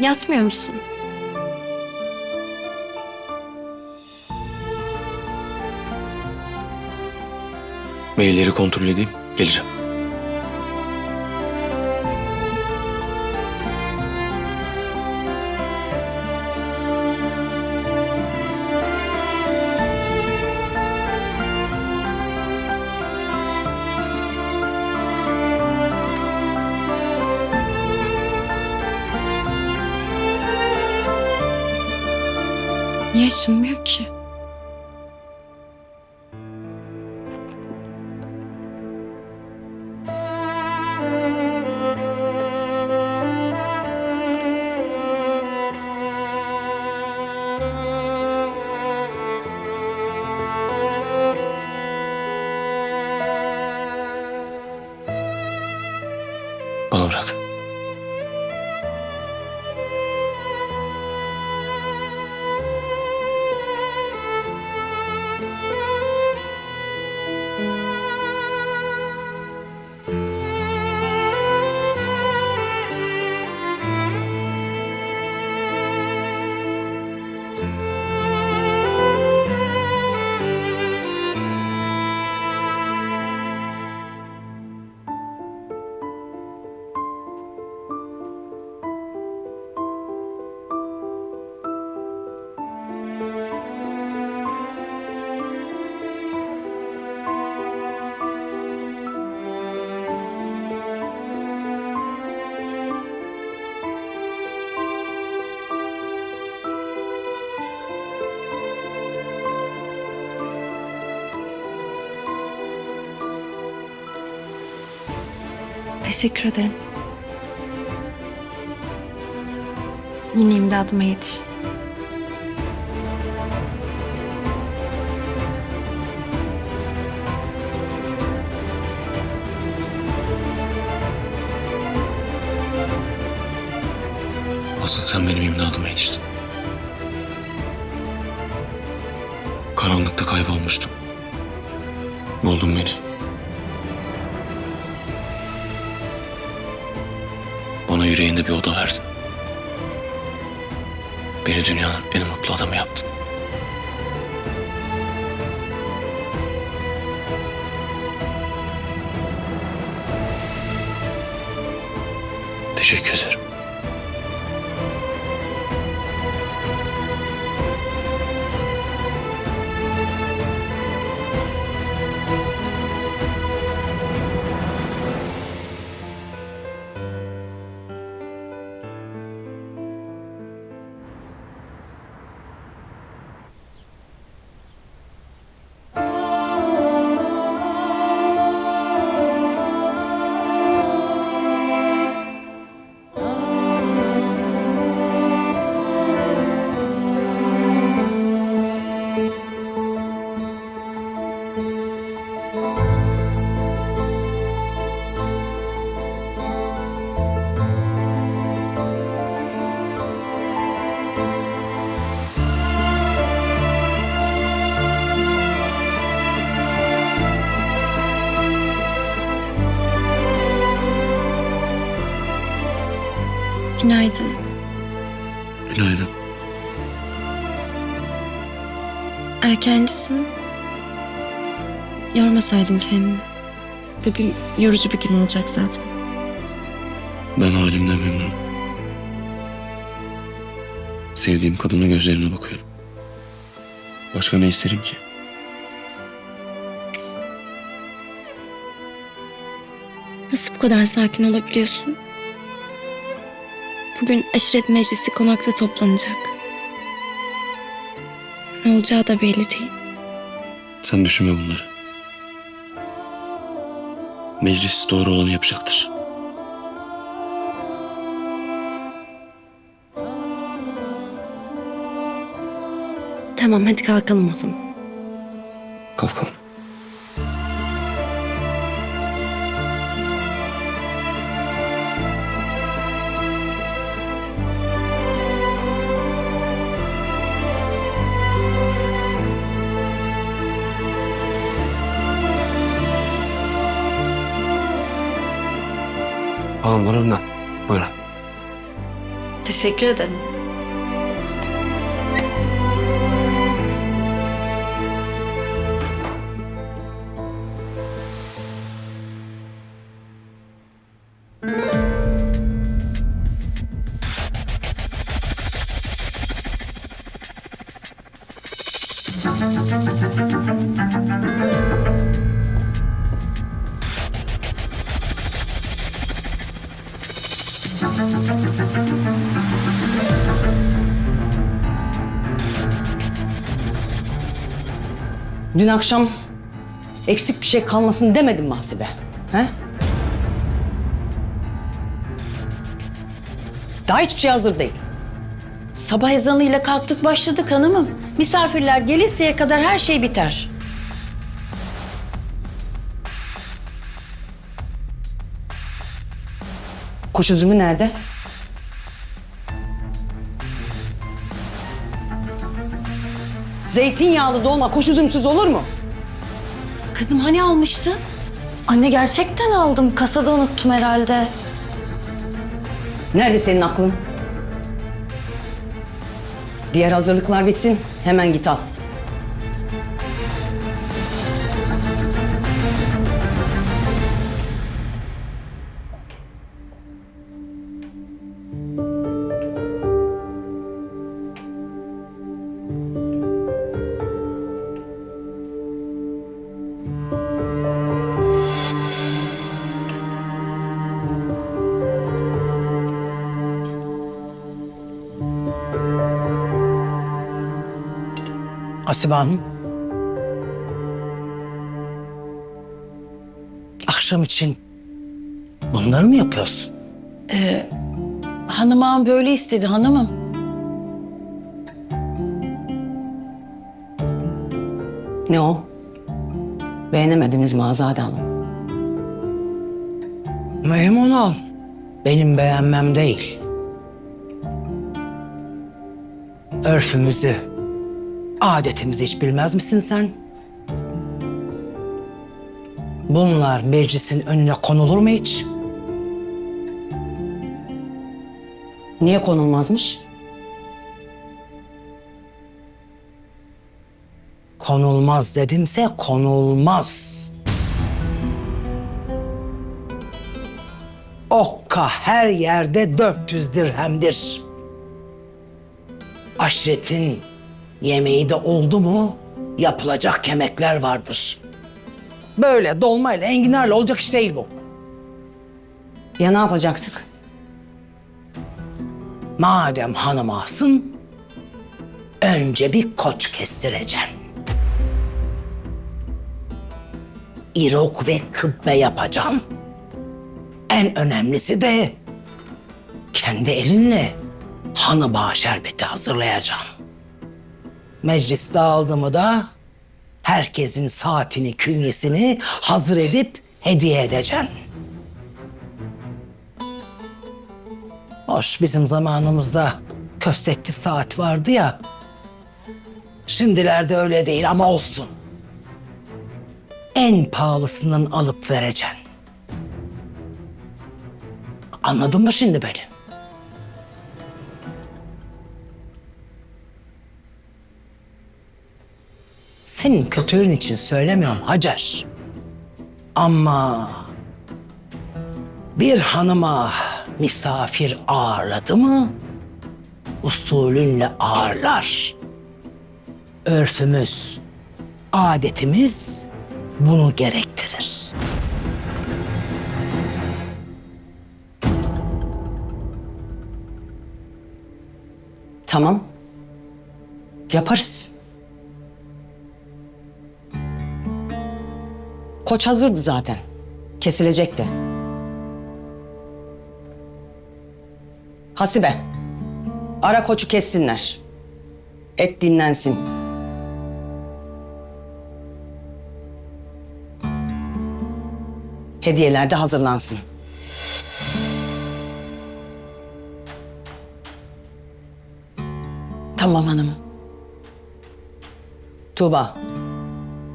Yatmıyor musun? Mailleri kontrol edeyim. Geleceğim. Niye açılmıyor ki? Teşekkür ederim. Yine imdadıma yetiştin. Asıl sen benim imdadıma yetiştin. Karanlıkta kaybolmuştum. Buldun beni. Yüreğinde bir oda verdin. Beni dünyanın en mutlu adamı yaptın. Teşekkür ederim. Günaydın. Günaydın. Erkencisin. Yormasaydın kendini. Bugün yorucu bir gün olacak zaten. Ben halimden memnunum. Sevdiğim kadının gözlerine bakıyorum. Başka ne isterim ki? Nasıl bu kadar sakin olabiliyorsun? Bugün aşiret meclisi konakta toplanacak. Ne olacağı da belli değil. Sen düşünme bunları. Meclis doğru olanı yapacaktır. Tamam hadi kalkalım o zaman. Kalkalım. Hanımlar önden. Buyurun. Teşekkür ederim. Dün akşam eksik bir şey kalmasın demedim mi Hasibe? He? Daha hiçbir şey hazır değil. Sabah ezanıyla kalktık başladık hanımım. Misafirler gelinceye kadar her şey biter. Kuş üzümü nerede? Zeytinyağlı dolma kuş üzümsüz olur mu? Kızım hani almıştın? Anne gerçekten aldım. Kasada unuttum herhalde. Nerede senin aklın? Diğer hazırlıklar bitsin hemen git al. Asibe Hanım. Akşam için bunları mı yapıyorsun? Hanım ağam böyle istedi hanımım. Ne o? Beğenemediniz mi Azade Hanım? Mühim olan benim beğenmem değil. Örfümüzü, adetimizi hiç bilmez misin sen? Bunlar meclisin önüne konulur mu hiç? Niye konulmazmış? Konulmaz dedimse konulmaz. Okka her yerde 400 dirhemdir. Aşiretin yemeği de oldu mu yapılacak yemekler vardır. Böyle dolmayla enginarla olacak iş değil bu. Ya ne yapacaktık? Madem hanım ağasın, önce bir koç kestireceksin. İrok ve kıdbe yapacaksın. En önemlisi de kendi elinle hanı bağ şerbeti hazırlayacaksın. Meclis dağıldı mı da herkesin saatini, künyesini hazır edip hediye edeceksin. Hoş bizim zamanımızda köstekli saat vardı ya. Şimdilerde öyle değil ama olsun. En pahalısından alıp vereceksin. Anladın mı şimdi beni? Senin kötülüğün için söylemiyorum Hacer. Ama bir hanıma misafir ağırladı mı usulünle ağırlar. Örfümüz, adetimiz bunu gerektirir. Tamam. Yaparız. Koç hazırdı zaten. Kesilecekti. Hasibe. Ara koçu kessinler. Et dinlensin. Hediyeler de hazırlansın. Tamam hanımım. Tuğba.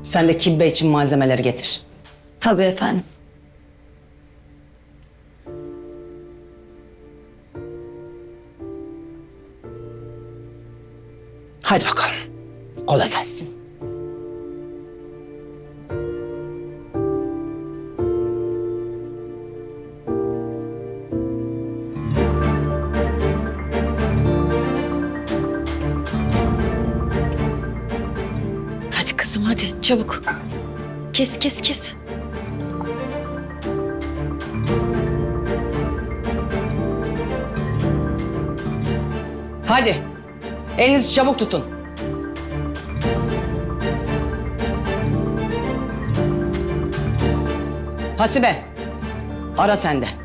Sen de kibbe için malzemeleri getir. Tabii efendim. Hadi bakalım. Kolay gelsin. Hadi kızım hadi çabuk. Kes kes kes. Hadi. Elinizi çabuk tutun. Hasibe. Ara sen de.